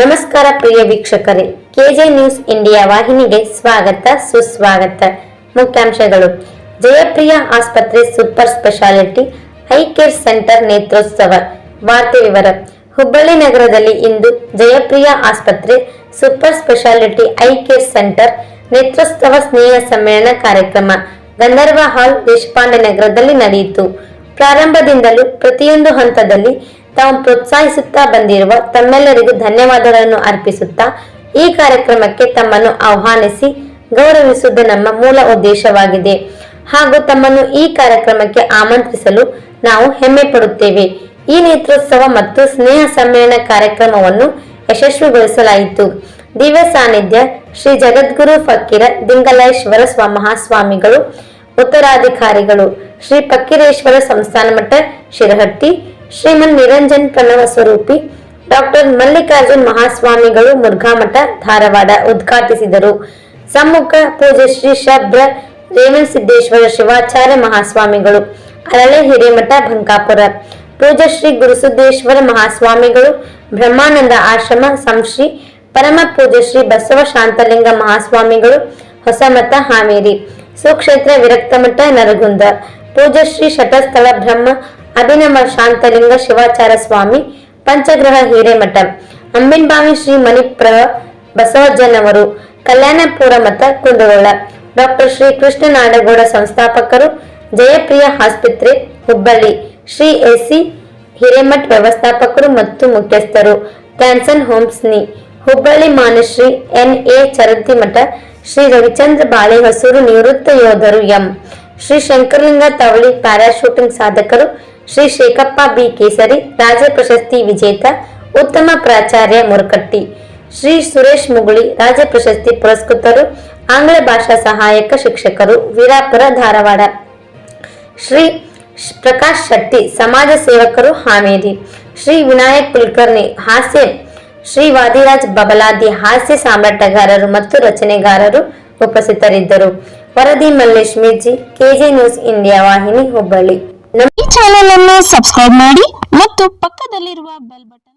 ನಮಸ್ಕಾರ ಪ್ರಿಯ ವೀಕ್ಷಕರೇ, K J news India ವಾಹಿನಿಗೆ ಸ್ವಾಗತ, ಸುಸ್ವಾಗತ. ಮುಖ್ಯಾಂಶಗಳು. ಜಯಪ್ರಿಯ ಆಸ್ಪತ್ರೆ super speciality, eye care centre ನೇತ್ರೋತ್ಸವ. ವಾರ್ತೆ ವಿವರ. ಹುಬ್ಬಳ್ಳಿ ನಗರದಲ್ಲಿ ಇಂದು ಜಯಪ್ರಿಯ ಆಸ್ಪತ್ರೆ super speciality, eye care centre ನೇತ್ರೋತ್ಸವ ಸ್ನೇಹ ಸಮ್ಮೇಳನ ಕಾರ್ಯಕ್ರಮ. ಗಂಧರ್ವ ಹಾಲ್ ದೇಶಪಾಂಡೆ ನಗರದಲ್ಲಿ ನಡೆಯಿತು. ಪ್ರಾರಂಭದಿಂದಲೂ ಪ್ರತಿಯೊಂದು ಹಂತದಲ್ಲಿ ತಾವು ಪ್ರೋತ್ಸಾಹಿಸುತ್ತಾ ಬಂದಿರುವ ತಮ್ಮೆಲ್ಲರಿಗೂ ಧನ್ಯವಾದಗಳನ್ನು ಅರ್ಪಿಸುತ್ತಾ ಈ ಕಾರ್ಯಕ್ರಮಕ್ಕೆ ತಮ್ಮನ್ನು ಆಹ್ವಾನಿಸಿ ಗೌರವಿಸುವುದು ನಮ್ಮ ಮೂಲ ಉದ್ದೇಶವಾಗಿದೆ. ಹಾಗೂ ತಮ್ಮನ್ನು ಈ ಕಾರ್ಯಕ್ರಮಕ್ಕೆ ಆಮಂತ್ರಿಸಲು ನಾವು ಹೆಮ್ಮೆ ಪಡುತ್ತೇವೆ. ಈ ನೇತ್ರೋತ್ಸವ ಮತ್ತು ಸ್ನೇಹ ಸಮ್ಮೇಳನ ಕಾರ್ಯಕ್ರಮವನ್ನು ಯಶಸ್ವಿಗೊಳಿಸಲಾಯಿತು. ದಿವ್ಯ ಸಾನ್ನಿಧ್ಯ ಶ್ರೀ ಜಗದ್ಗುರು ಫಕೀರ ದಿಂಗಲೇಶ್ವರ ಸ್ವ ಮಹಾಸ್ವಾಮಿಗಳು ಉತ್ತರಾಧಿಕಾರಿಗಳು ಶ್ರೀ ಪಕ್ಕಿರೇಶ್ವರ ಸಂಸ್ಥಾನ ಮಠ, ಶಿರಹಟ್ಟಿ, ಶ್ರೀಮನ್ ನಿರಂಜನ್ ಪ್ರಣವ ಸ್ವರೂಪಿ, ಡಾಕ್ಟರ್ ಮಲ್ಲಿಕಾರ್ಜುನ್ ಮಹಾಸ್ವಾಮಿಗಳು ಮುರುಘಾಮಠ ಧಾರವಾಡ ಉದ್ಘಾಟಿಸಿದರು. ಸಮ್ಮುಖ ಪೂಜೆ ಶ್ರೀ ಶಬ್ರ ರೇವಣಸಿದ್ದೇಶ್ವರ ಶಿವಾಚಾರ್ಯ ಮಹಾಸ್ವಾಮಿಗಳು, ಅರಳೆ ಹಿರೇಮಠ ಬಂಕಾಪುರ ಪೂಜಾ ಶ್ರೀ ಗುರುಸಿದ್ದೇಶ್ವರ ಮಹಾಸ್ವಾಮಿಗಳು, ಬ್ರಹ್ಮಾನಂದ ಆಶ್ರಮ, ಸಂಶ್ರೀ, ಪರಮ ಪೂಜೆ ಶ್ರೀ ಬಸವ ಶಾಂತಲಿಂಗ ಮಹಾಸ್ವಾಮಿಗಳು, ಹೊಸಮಠ ಹಾವೇರಿ. ಸುಕ್ಷೇತ್ರ ವಿರಕ್ತಮಠ ನರಗುಂದ. ಪೂಜ್ಯ ಶ್ರೀ ಶಟಸ್ಥಳ ಬ್ರಹ್ಮ ಅಭಿನವ ಶಾಂತಲಿಂಗ ಶಿವಾಚಾರ ಸ್ವಾಮಿ, ಪಂಚಗ್ರಹ ಹಿರೇಮಠ. ಅಂಬಿನ್ಬಾವಿ ಶ್ರೀ ಮಣಿಪ್ರ ಬಸವಜ್ಜನವರು, ಕಲ್ಯಾಣಪುರ ಮಠ ಕುಂದಗೋಳ. ಡಾಕ್ಟರ್ ಶ್ರೀ ಕೃಷ್ಣ ನಾಡಗೌಡ ಸಂಸ್ಥಾಪಕರು, ಜಯಪ್ರಿಯ ಆಸ್ಪತ್ರೆ, ಹುಬ್ಬಳ್ಳಿ. ಶ್ರೀ ಎಸಿ ಹಿರೇಮಠ್ ವ್ಯವಸ್ಥಾಪಕರು ಮತ್ತು ಮುಖ್ಯಸ್ಥರು. ಕ್ಯಾನ್ಸನ್ ಹೋಮ್ಸ್ನಿ. ಹುಬ್ಬಳ್ಳಿ ಮಾನಶ್ರೀ ಎನ್ ಎ ಚರಂತಿಮಠ ಶ್ರೀ ರವಿಚಂದ್ರ ಬಾಳೆಹೊಸೂರು ನಿವೃತ್ತ ಯೋಧರು ಎಂ. ಶ್ರೀ ಶಂಕರಲಿಂಗ ತವಳಿ ಪ್ಯಾರಾಶೂಟಿಂಗ್ ಸಾಧಕರು ಶ್ರೀ ಶೇಖಪ್ಪ ಬಿ. ಕೇಸರಿ, ರಾಜ್ಯ ಪ್ರಶಸ್ತಿ ವಿಜೇತ ಉತ್ತಮ ಪ್ರಾಚಾರ್ಯ ಮುರುಕಟ್ಟಿ. ಶ್ರೀ ಸುರೇಶ್ ಮುಗುಳಿ, ರಾಜ್ಯ ಪ್ರಶಸ್ತಿ ಪುರಸ್ಕೃತರು, ಆಂಗ್ಲ ಭಾಷಾ ಸಹಾಯಕ ಶಿಕ್ಷಕರು, ವೀರಾಪುರ ಧಾರವಾಡ. ಶ್ರೀ ಪ್ರಕಾಶ್ ಶೆಟ್ಟಿ, ಸಮಾಜ ಸೇವಕರು ಹಾವೇರಿ. ಶ್ರೀ ವಿನಾಯಕ್ ಕುಲಕರ್ಣಿ, ಹಾಸ್ಯ ಶ್ರೀ ವಾದಿರಾಜ್ ಬಬಲಾದಿ ಹಾಸ್ಯ ಸಾಮ್ರಾಟಗಾರರು ಮತ್ತು ರಚನೆಗಾರರು ಉಪಸ್ಥಿತರಿದ್ದರು. ವರದಿ Mallesh Mirji, KJ news India ವಾಹಿನಿ ಹುಬ್ಬಳ್ಳಿ. ಈ ಚಾನೆಲ್ ಅನ್ನು ಸಬ್ಸ್ಕ್ರೈಬ್ ಮಾಡಿ ಮತ್ತು ಪಕ್ಕದಲ್ಲಿರುವ ಬೆಲ್ ಬಟನ್